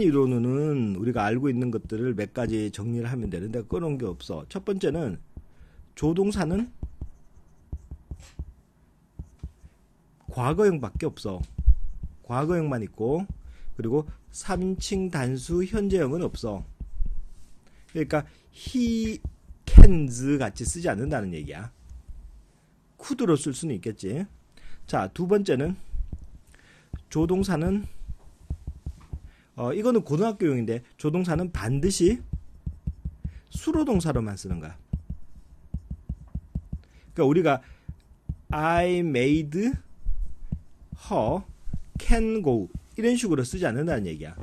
이론은 우리가 알고 있는 것들을 몇 가지 정리를 하면 되는데 끊은 게 없어. 첫 번째는 조동사는 과거형밖에 없어. 과거형만 있고 그리고 3인칭 단수 현재형은 없어. 그러니까 he cans 같이 쓰지 않는다는 얘기야. could로 쓸 수는 있겠지. 자, 두 번째는 조동사는 어, 이거는 고등학교용인데 조동사는 반드시 수로 동사로만 쓰는 거야. 그러니까 우리가 I made her can go 이런 식으로 쓰지 않는다는 얘기야.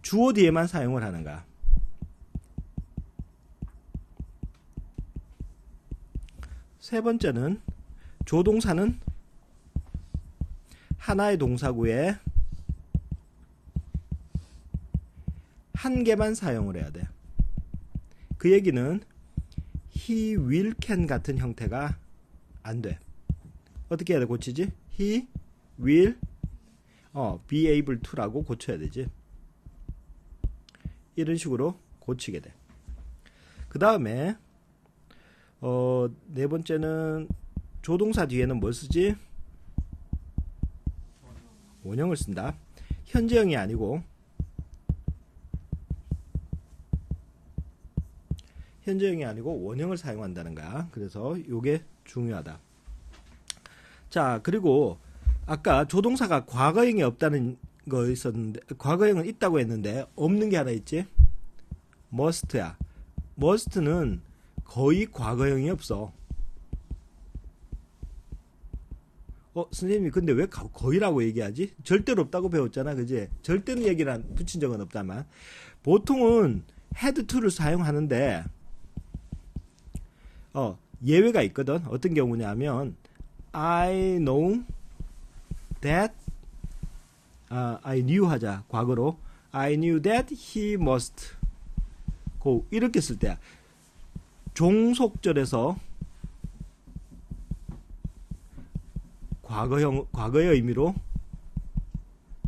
주어 뒤에만 사용을 하는 거야. 세 번째는 조동사는 하나의 동사구에 한 개만 사용을 해야 돼. 그 얘기는 he will can 같은 형태가 안 돼. 어떻게 해야 돼? 고치지? he will 어, be able to라고 고쳐야 되지. 이런 식으로 고치게 돼. 그 다음에 어, 네 번째는 조동사 뒤에는 뭘 쓰지? 원형을 쓴다. 현재형이 아니고 현재형이 아니고 원형을 사용한다는 거야. 그래서 이게 중요하다. 자, 그리고 아까 조동사가 과거형이 없다는 거 있었는데 과거형은 있다고 했는데 없는 게 하나 있지? must야. must는 거의 과거형이 없어. 어, 선생님이 근데 왜 거의라고 얘기하지? 절대로 없다고 배웠잖아, 그지? 절대는 얘기를 붙인 적은 없다만. 보통은 had to를 사용하는데, 어, 예외가 있거든. 어떤 경우냐면, I know that, 아, I knew 하자, 과거로. I knew that he must go. 이렇게 쓸 때야. 종속절에서 과거형, 과거의 의미로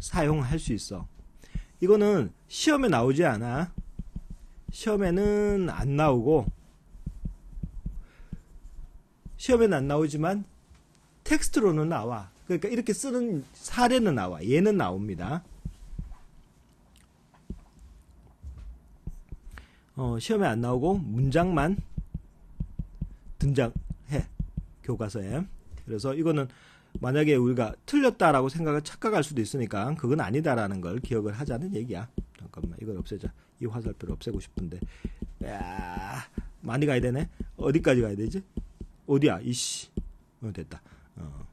사용할 수 있어. 이거는 시험에 나오지 않아. 시험에는 안 나오고, 시험에는 안 나오지만 텍스트로는 나와. 그러니까 이렇게 쓰는 사례는 나와. 얘는 나옵니다. 어, 시험에 안 나오고 문장만 등장해. 교과서에. 그래서 이거는 만약에 우리가 틀렸다라고 생각을 착각할 수도 있으니까 그건 아니다라는 걸 기억을 하자는 얘기야. 잠깐만 이걸 없애자. 이 화살표를 없애고 싶은데. 야, 많이 가야 되네. 어디까지 가야 되지? 어디야? 이씨. 어, 됐다. 어.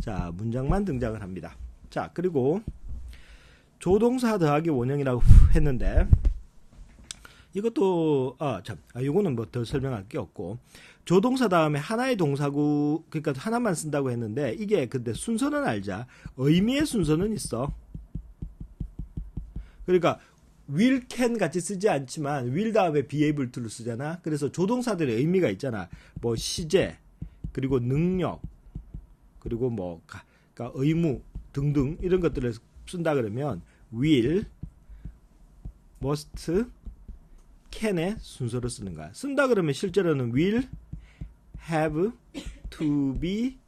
자, 문장만 등장을 합니다. 자, 그리고 조동사 더하기 원형이라고 했는데 이것도 아 참 아, 요거는 뭐 더 설명할 게 없고 조동사 다음에 하나의 동사구 그러니까 하나만 쓴다고 했는데 이게 근데 순서는 알자 의미의 순서는 있어 그러니까 will can 같이 쓰지 않지만 will 다음에 be able to를 쓰잖아 그래서 조동사들의 의미가 있잖아 뭐 시제 그리고 능력 그리고 뭐 그러니까 의무 등등 이런 것들을 쓴다 그러면 will, must, can의 순서로 쓰는 거야. 쓴다 그러면 실제로는 will, have, to be,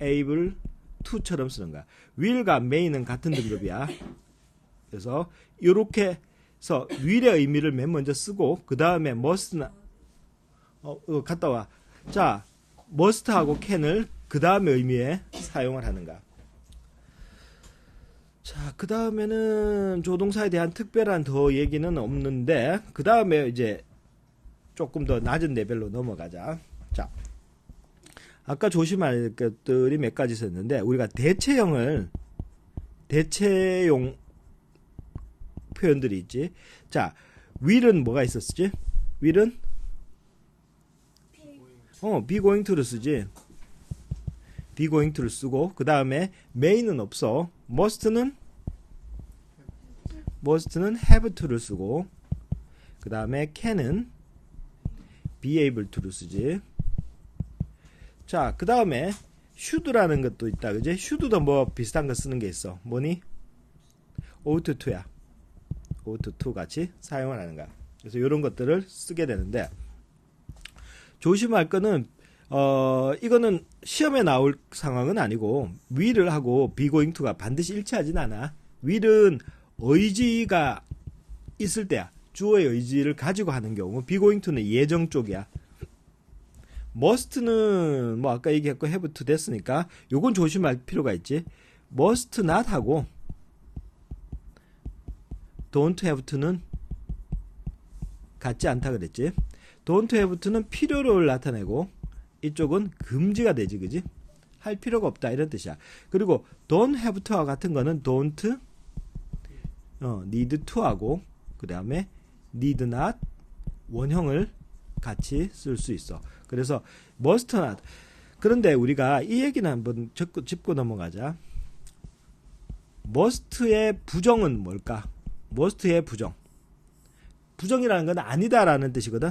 able, to처럼 쓰는 거야. will과 may는 같은 등급이야. 그래서 이렇게 해서 will의 의미를 맨 먼저 쓰고 그 다음에 must나 어, 어 갔다 와. 자, must하고 can을 그 다음에 의미에 사용을 하는 거야. 자, 그 다음에는 조동사에 대한 특별한 더 얘기는 없는데, 그 다음에 이제 조금 더 낮은 레벨로 넘어가자. 자, 아까 조심할 것들이 몇 가지 있었는데, 우리가 대체형을, 대체용 표현들이 있지. 자, will은 뭐가 있었지? will은? 어, be going to를 쓰지. be going to를 쓰고, 그 다음에 may는 없어. must는 must는 have to를 쓰고 그 다음에 can은 be able to를 쓰지 자 그 다음에 should라는 것도 있다. 그지? should도 뭐 비슷한 거 쓰는 게 있어. 뭐니? ought to야. Ought to 같이 사용을 하는 거야. 그래서 이런 것들을 쓰게 되는데 조심할 거는 어 이거는 시험에 나올 상황은 아니고 will을 하고 to가 반드시 일치하진 않아. will은 의지가 있을 때야. 주어의 의지를 가지고 하는 경우 to는 예정 쪽이야. must는 뭐 아까 얘기했고 have 됐으니까 요건 조심할 필요가 있지. must not 하고 don't have to는 같지 않다 그랬지. don't have to는 필요를 나타내고 이쪽은 금지가 되지 그지? 할 필요가 없다 이런 뜻이야. 그리고 don't have to와 같은 거는 don't 어, need to하고 그 다음에 need not 원형을 같이 쓸 수 있어. 그래서 must not 그런데 우리가 이 얘기는 한번 짚고, 짚고 넘어가자. must의 부정은 뭘까? Must의 부정. 부정이라는 건 아니다라는 뜻이거든.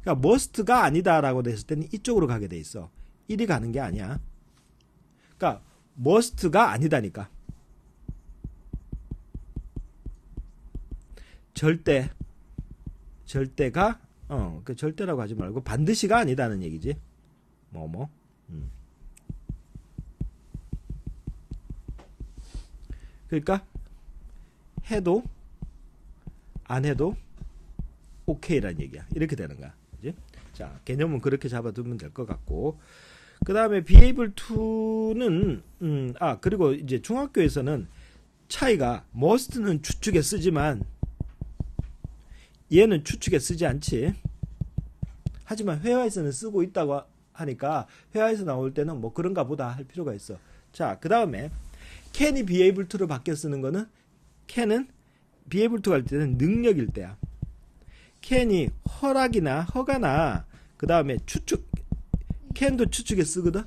그러니까 must가 아니다라고 됐을 때는 이쪽으로 가게 돼 있어. 1이 가는 게 아니야. 그러니까 must가 아니다니까. 절대 절대가 어, 그 절대라고 하지 말고 반드시가 아니다는 얘기지. 뭐 뭐. 음. 그러니까 해도 안 해도 오케이란 얘기야. 이렇게 되는 거야. 그지? 자, 개념은 그렇게 잡아두면 될 것 같고. 그 다음에 able to는, 음, 아, 그리고 이제 중학교에서는 차이가 must는 추측에 쓰지만 얘는 추측에 쓰지 않지. 하지만 회화에서는 쓰고 있다고 하니까 회화에서 나올 때는 뭐 그런가 보다 할 필요가 있어. 자, 그 다음에 can이 be able to로 바뀌어 쓰는 거는 able to 갈 때는 능력일 때야. can이 허락이나 허가나 그 다음에 추측 can도 추측에 쓰거든.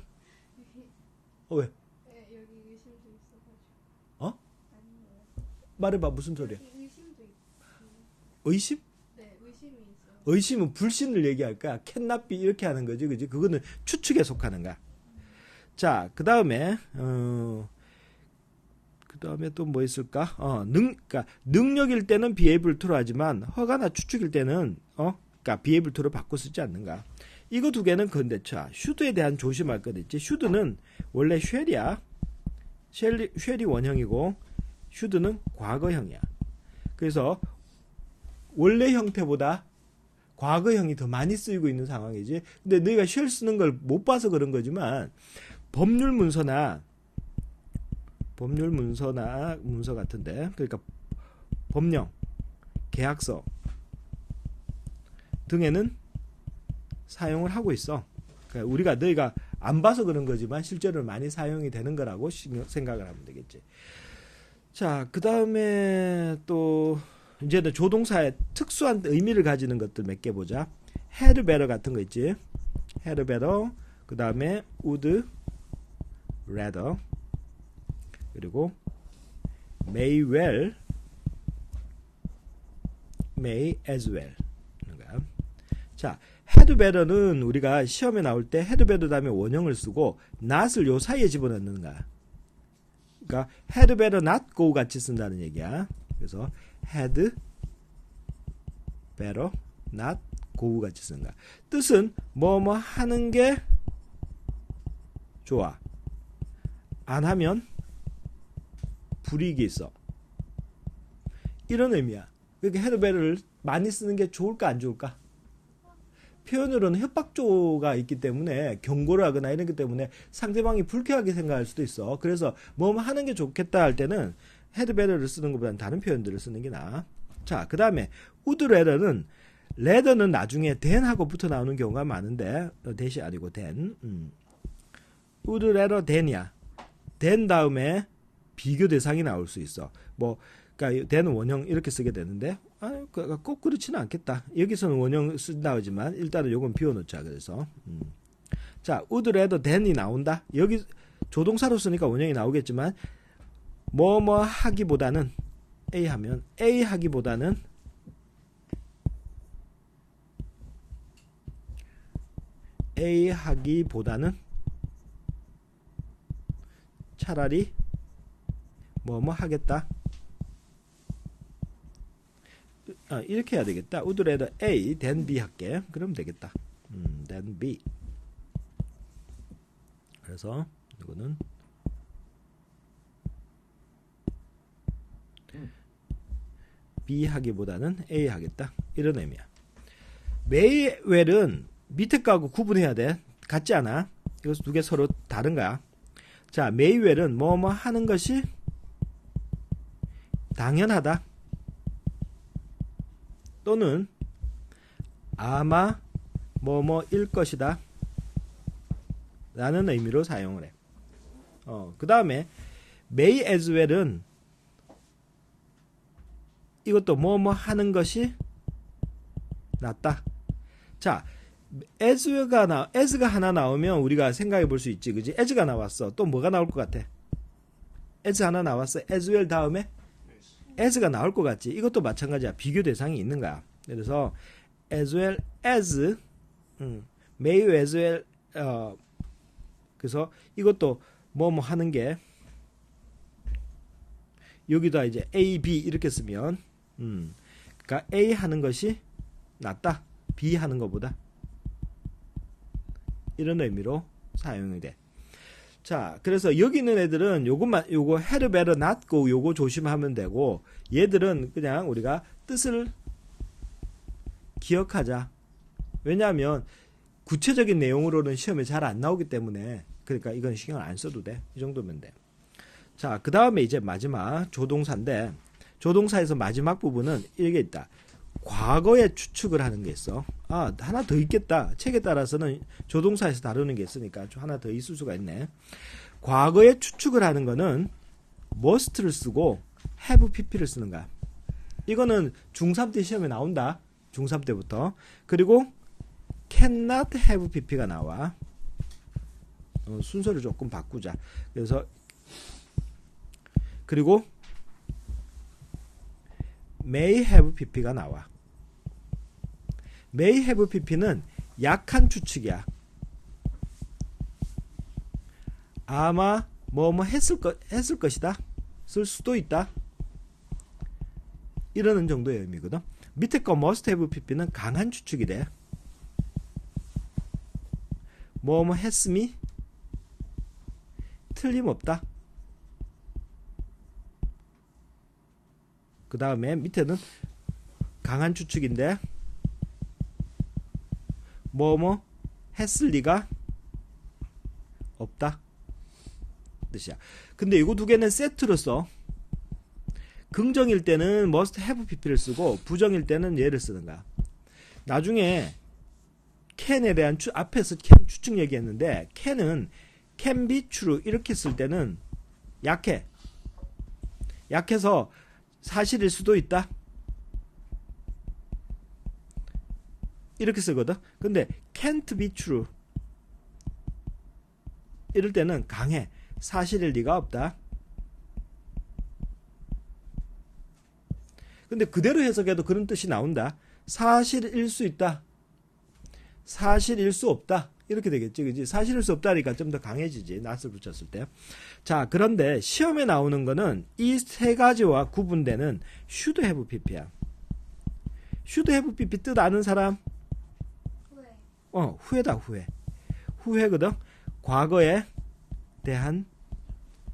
어 왜? 어? 말해봐 무슨 소리야? 의심? 의심은 불신을 얘기할 거야. 캔나비 이렇게 하는 거지, 그지? 그거는 추측에 속하는 거야. 자, 그 다음에 어, 그 다음에 또 뭐 있을까? 어, 능, 그러니까 능력일 때는 to로 하지만 허가나 추측일 때는 어, 그러니까 to로 바꿔 쓰지 않는가? 이거 두 개는 건대차. should에 대한 조심할 것 있지. should는 원래 shall이야. shall이, shall이 원형이고 should는 과거형이야. 그래서 원래 형태보다 과거형이 더 많이 쓰이고 있는 상황이지. 근데 너희가 쉘 쓰는 걸 못 봐서 그런 거지만 법률 문서나 법률 문서나 문서 같은데 그러니까 법령, 계약서 등에는 사용을 하고 있어. 그러니까 우리가 너희가 안 봐서 그런 거지만 실제로 많이 사용이 되는 거라고 생각을 하면 되겠지. 자, 그 다음에 또 이제는 조동사의 특수한 의미를 가지는 것들 몇 개 보자. better 같은 거 있지. better. 그 다음에 would rather. 그리고 may well, may as well. 거야. 자, had better는 우리가 시험에 나올 때 had better 다음에 원형을 쓰고 not을 요 사이에 집어넣는 거야. 그러니까 had better not go 같이 쓴다는 얘기야. 그래서 had better not go 같이 거야. 뜻은 뭐뭐 하는 게 좋아. 안 하면 불이익이 있어. 이런 의미야. 그러니까 better를 많이 쓰는 게 좋을까 안 좋을까? 표현으로는 협박조가 있기 때문에 경고를 하거나 이런 것 때문에 상대방이 불쾌하게 생각할 수도 있어. 그래서 뭐 하는 게 좋겠다 할 때는 헤드 베러를 쓰는 것보다는 다른 표현들을 쓰는 게 나아. 자, 그 다음에 우드 레더는 레더는 나중에 den하고 붙어 나오는 경우가 많은데 어, 대시 아니고 den. 음. 우드 레더 den이야. den 다음에 비교 대상이 나올 수 있어. 뭐 그러니까 den은 원형 이렇게 쓰게 되는데 아, 그- 꼭 그렇지는 않겠다. 여기서는 원형 쓴다지만 일단은 요건 비워놓자. 그래서 음. 자, rather than이 나온다. 여기 조동사로 쓰니까 원형이 나오겠지만 뭐 뭐 하기보다는 A 하면 A 하기보다는 A 하기보다는 차라리 뭐 뭐 하겠다. 아, 이렇게 해야 되겠다. rather A than B 할게. 그러면 되겠다. 음, than B. 그래서 이거는 B 하기보다는 A 하겠다. 이런 의미야. 메이웰은 밑에 거하고 구분해야 돼. 같지 않아? 이거 두개 서로 다른 거야. 자, 메이웰은 뭐뭐 하는 것이 당연하다. 또는 아마 뭐뭐일 것이다. 라는 의미로 사용을 해. 어, 그 다음에 may as well은 이것도 뭐뭐 하는 것이 낫다. 자, as가 나 as가 하나 나오면 우리가 생각해 볼 수 있지. 그지? as가 나왔어. 또 뭐가 나올 것 같아? as 하나 나왔어. as well 다음에 as가 나올 것 같지. 이것도 마찬가지야. 비교 대상이 있는 거야. 그래서 as well as 음, may as well 어 그래서 이것도 뭐 뭐 하는 게 여기다 이제 A, B 이렇게 쓰면 음, 그러니까 A 하는 것이 낫다. B 하는 것보다 이런 의미로 사용이 돼. 자, 그래서 여기 있는 애들은 요것만 요거 not go 요거 조심하면 되고 얘들은 그냥 우리가 뜻을 기억하자. 왜냐하면 구체적인 내용으로는 시험에 잘 안 나오기 때문에 그러니까 이건 신경 안 써도 돼. 이 정도면 돼. 자, 그 다음에 이제 마지막 조동사인데 조동사에서 마지막 부분은 이게 있다. 과거에 추측을 하는 게 있어. 아, 하나 더 있겠다. 책에 따라서는 조동사에서 다루는 게 있으니까 좀 하나 더 있을 수가 있네. 과거에 추측을 하는 거는 must를 쓰고 have pp를 쓰는 거야. 이거는 중3 때 시험에 나온다. 중3 때부터. 그리고 cannot have pp가 나와. 어, 순서를 조금 바꾸자. 그래서 그리고 may have pp가 나와. may have pp는 약한 추측이야. 아마 뭐뭐 했을 것 했을 것이다. 쓸 수도 있다. 이러는 정도의 의미거든. 밑에 거 must have pp는 강한 추측이 래. 뭐뭐 했음이 틀림없다. 그 다음에 밑에는 강한 추측인데 뭐뭐 했을 리가 없다 뜻이야. 근데 이거 두 개는 세트로 써. 긍정일 때는 must have pp를 쓰고 부정일 때는 얘를 쓰는 거야. 나중에 can에 대한 추, 앞에서 can 추측 얘기했는데 can은 can be true 이렇게 쓸 때는 약해. 약해서 사실일 수도 있다. 이렇게 쓰거든. 근데 can't be true. 이럴 때는 강해. 사실일 리가 없다. 근데 그대로 해석해도 그런 뜻이 나온다. 사실일 수 있다. 사실일 수 없다. 이렇게 되겠지. 그지? 사실일 수 없다니까 좀 더 강해지지. 낫을 붙였을 때. 자, 그런데 시험에 나오는 거는 이 세 가지와 구분되는 should have pp야. should have pp 뜻 아는 사람? 후회. 어, 후회다, 후회. 후회거든? 과거에 대한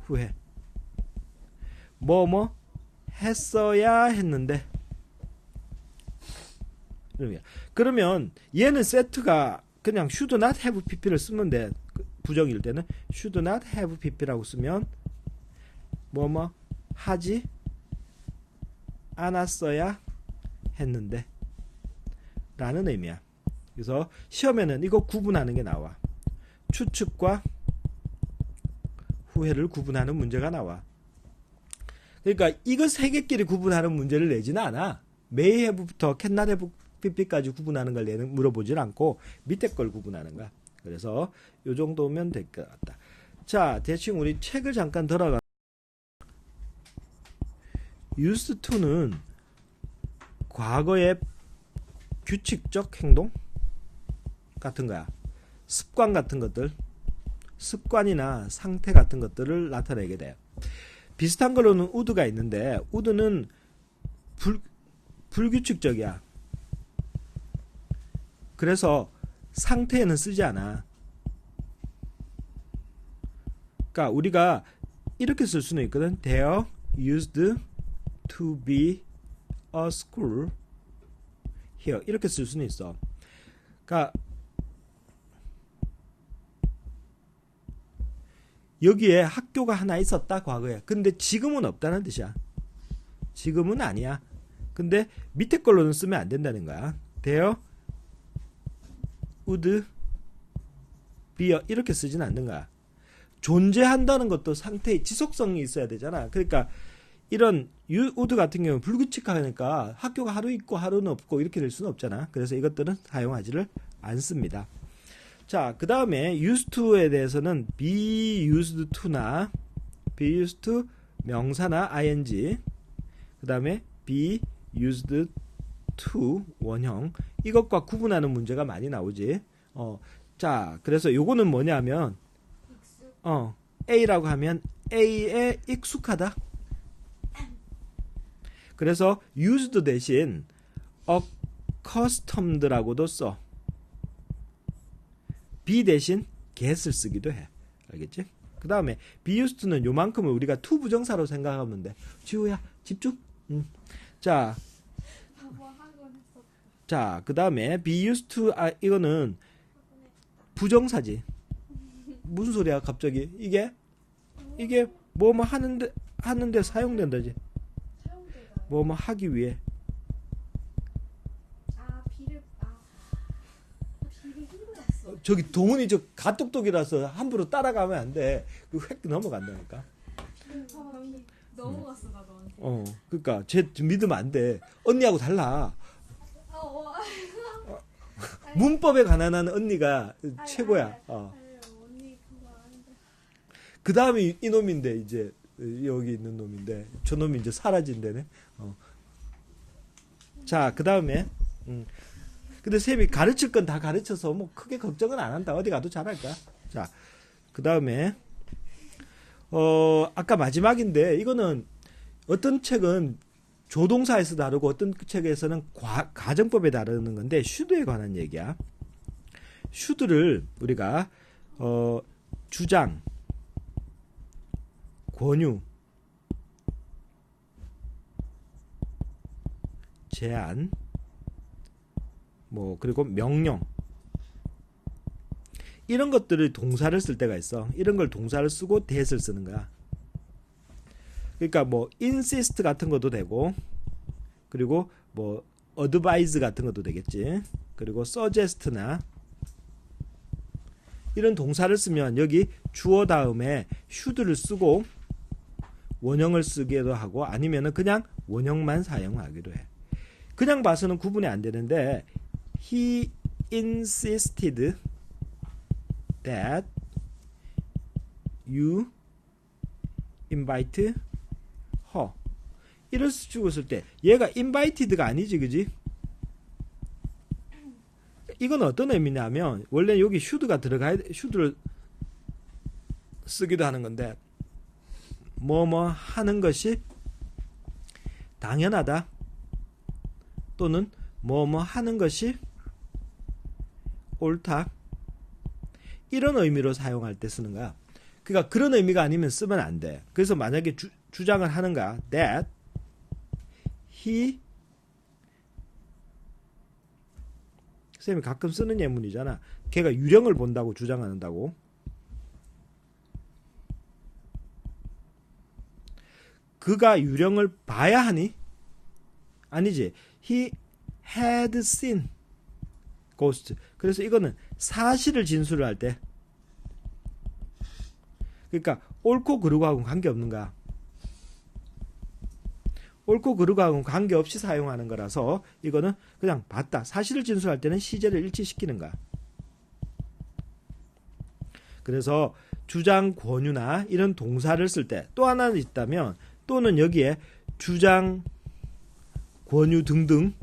후회. 뭐, 뭐, 했어야 했는데. 그러면 얘는 세트가 그냥 should not have pp를 쓰면 돼. 그 부정일 때는 should not have pp라고 쓰면 뭐, 뭐, 하지 않았어야 했는데. 라는 의미야. 그래서 시험에는 이거 구분하는 게 나와. 추측과 후회를 구분하는 문제가 나와. 그러니까 이거 세 개끼리 구분하는 문제를 내지는 않아. cannot have pp까지 구분하는 걸 내는 물어보질 않고 밑에 걸 구분하는 거야. 그래서 요 정도면 될 것 같다. 자, 대충 우리 책을 잠깐 들어가. used to는 과거의 규칙적 행동 같은 거야. 습관 같은 것들. 습관이나 상태 같은 것들을 나타내게 돼요. 비슷한 걸로는 would가 있는데 would는 불, 불규칙적이야. 그래서 상태에는 쓰지 않아. 그러니까 우리가 이렇게 쓸 수는 있거든. There used to be a school here 이렇게 쓸 수는 있어. 그러니까 여기에 학교가 하나 있었다 과거에. 근데 지금은 없다는 뜻이야. 지금은 아니야. 근데 밑에 걸로는 쓰면 안 된다는 거야. There would be 이렇게 쓰진 않는 거야. 존재한다는 것도 상태의 지속성이 있어야 되잖아. 그러니까 이런 유 우드 같은 경우는 불규칙하니까 학교가 하루 있고 하루는 없고 이렇게 될 수는 없잖아. 그래서 이것들은 사용하지를 않습니다. 자, 그 다음에 used to에 대해서는 be used to나 be used to 명사나 ing 그 다음에 be used to 원형 이것과 구분하는 문제가 많이 나오지. 어, 자, 그래서 요거는 뭐냐면. 어, A라고 하면 A에 익숙하다. 그래서 used 대신 accustomed라고도 써. be 대신 get을 쓰기도 해. 알겠지? 그 다음에 be used는 요만큼을 우리가 to 부정사로 생각하면 돼. 지호야, 집중. 음. 자. 자, 그 다음에 be used to, 아, 이거는 부정사지. 무슨 소리야, 갑자기? 이게, 이게 뭐 뭐 하는데, 하는데 사용된다지. 뭐 뭐 하기 위해. 아아 저기 동훈이 저 가똑똑이라서 함부로 따라가면 안 돼. 그 획 넘어간다니까. 넘어갔어 나 너한테. 어, 그니까, 쟤 믿으면 안 돼. 언니하고 달라. 아 어. 문법에 관한 언니가 아니, 최고야. 아니, 어. 아니, 언니. 그 다음이 이놈인데, 이제, 여기 있는 놈인데, 저 놈이 이제 사라진대네. 어. 자, 그 다음에, 음. 근데 쌤이 가르칠 건 다 가르쳐서 뭐 크게 걱정은 안 한다. 어디 가도 잘할 거야. 자, 그 다음에, 어, 아까 마지막인데, 이거는 어떤 책은 조동사에서 다루고 어떤 책에서는 과, 가정법에 다루는 건데, 슈드에 관한 얘기야. 슈드를 우리가, 어, 주장, 권유, 제안, 뭐 그리고 명령 이런 것들을 동사를 쓸 때가 있어. 이런 걸 동사를 쓰고 대를 쓰는 거야. 그러니까 뭐 insist 같은 것도 되고 그리고 뭐 advise 같은 것도 되겠지. 그리고 suggest나 이런 동사를 쓰면 여기 주어 다음에 should를 쓰고 원형을 쓰기도 하고 아니면은 그냥 원형만 사용하기도 해. 그냥 봐서는 구분이 안 되는데 he insisted that you invite. 이럴 수 있을 때 얘가 invited가 아니지 그지? 이건 어떤 의미냐면 원래 여기 should가 들어가야 돼. should를 쓰기도 하는 건데 뭐뭐 하는 것이 당연하다 또는 뭐뭐 하는 것이 옳다 이런 의미로 사용할 때 쓰는 거야. 그러니까 그런 의미가 아니면 쓰면 안 돼. 그래서 만약에 주, 주장을 하는 거야. that he 쌤이 가끔 쓰는 예문이잖아. 걔가 유령을 본다고 주장한다고. 그가 유령을 봐야 하니? 아니지. He had seen ghost. 그래서 이거는 사실을 진술을 할 때. 그러니까 옳고 그르고 하고는 관계없는가. 옳고 그르고하고는 관계없이 사용하는 거라서 이거는 그냥 봤다. 사실을 진술할 때는 시제를 일치시키는 거야. 그래서 주장 권유나 이런 동사를 쓸 때 또 하나 는 있다면 또는 여기에 주장 권유 등등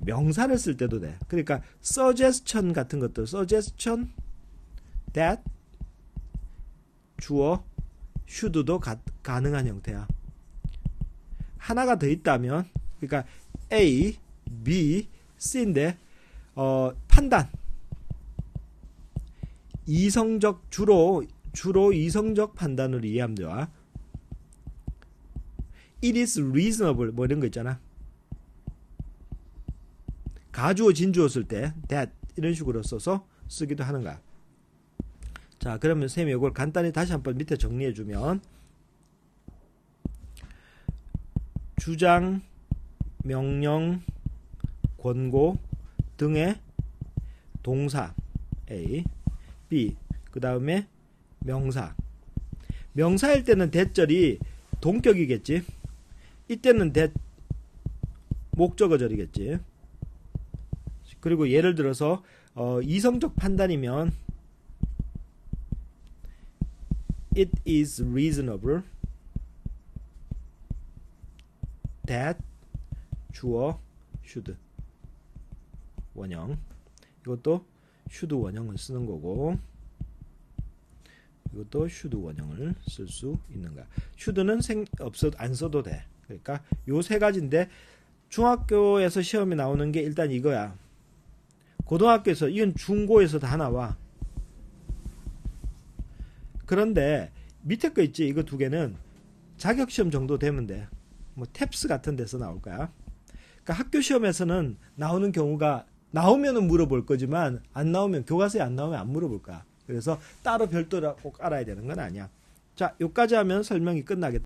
명사를 쓸 때도 돼. 그러니까 suggestion 같은 것들 suggestion that 주어 should도 가, 가능한 형태야. 하나가 더 있다면 그러니까 A, B, C인데 어, 판단 이성적 주로 주로 이성적 판단을 좋아. It is reasonable 뭐 이런 거 있잖아. 가주어 진주어 쓸 때 that 이런 식으로 써서 쓰기도 하는 거야. 자, 그러면 쌤이 이걸 간단히 다시 한번 밑에 정리해 주면 주장, 명령, 권고 등의 동사 A, B, 그 다음에 명사. 명사일 때는 대절이 동격이겠지. 이때는 대 목적어절이겠지. 그리고 예를 들어서 어, 이성적 판단이면 it is reasonable that 주어 should 원형 이것도 should 원형을 쓰는 거고 이것도 should 원형을 쓸 수 있는 거야. should는 생 없어 안 써도 돼. 그러니까 요 세 가지인데 중학교에서 시험에 나오는 게 일단 이거야. 고등학교에서 이건 중고에서 다 나와. 그런데 밑에 거 있지 이거 두 개는 자격 시험 정도 되면 돼. 뭐 탭스 같은 데서 나올 거야. 그러니까 학교 시험에서는 나오는 경우가 나오면은 물어볼 거지만 안 나오면 교과서에 안 나오면 안 물어볼 거야. 그래서 따로 별도로 꼭 알아야 되는 건 아니야. 자, 여기까지 하면 설명이 끝나겠다.